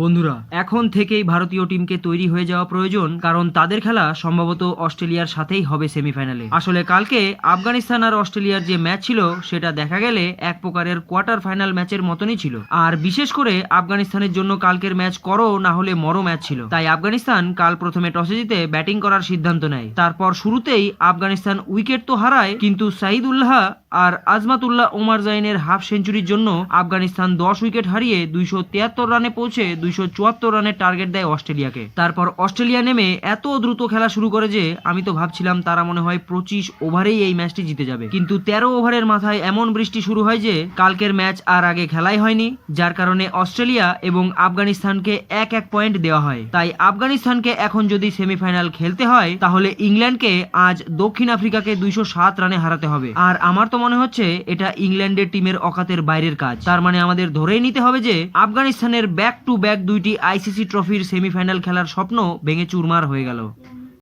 বন্ধুরা, এখন থেকেই ভারতীয় টিমকে তৈরি হয়ে যাওয়া প্রয়োজন, কারণ তাদের খেলা সম্ভবত অস্ট্রেলিয়ার সাথেই হবে সেমিফাইনালে। আসলে কালকে আফগানিস্তান আর অস্ট্রেলিয়ার যে ম্যাচ ছিল, সেটা দেখা গেলে এক প্রকারের কোয়ার্টার ফাইনাল ম্যাচের মতনই ছিল। আর বিশেষ করে আফগানিস্তানের জন্য কালকের ম্যাচ করো না হলে মরো ম্যাচ ছিল। তাই আফগানিস্তান কাল প্রথমে টসে জিতে ব্যাটিং করার সিদ্ধান্ত নেয়। তারপর শুরুতেই আফগানিস্তান উইকেট তো হারায়, কিন্তু সাইদুল্লাহ আর আজমাতুল্লাহ ওমার জাইনের হাফ সেঞ্চুরির জন্য আফগানিস্তান দশ উইকেট হারিয়ে দুইশো তিয়াত্তর রানে পৌঁছে দুইশো চুয়াত্তর রানের টার্গেট দেয় অস্ট্রেলিয়াকে। তারপর অস্ট্রেলিয়া নেমে এত দ্রুত খেলা শুরু করে যে আমি তো ভাবছিলাম তারা মনে হয় পঁচিশ ওভারেই এই ম্যাচটি জিতে যাবে। কিন্তু তেরো ওভারের মাথায় এমন বৃষ্টি শুরু হয় যে কালকের ম্যাচ আর আগে খেলাই হয়নি, যার কারণে অস্ট্রেলিয়া এবং আফগানিস্তানকে এক এক পয়েন্ট দেওয়া হয়। তাই আফগানিস্তানকে এখন যদি সেমিফাইনাল খেলতে হয়, তাহলে ইংল্যান্ডকে আজ দক্ষিণ আফ্রিকাকে দুইশো সাত রানে হারাতে হবে। আর আমার তো মনে হচ্ছে এটা ইংল্যান্ডের টিমের অকাতের বাইরের কাজ। তার মানে আমাদের ধরেই নিতে হবে যে আফগানিস্তানের ব্যাক টু ব্যাক দুইটি আইসিসি ট্রফির সেমিফাইনাল খেলার স্বপ্ন ভেঙে চুরমার হয়ে গেল।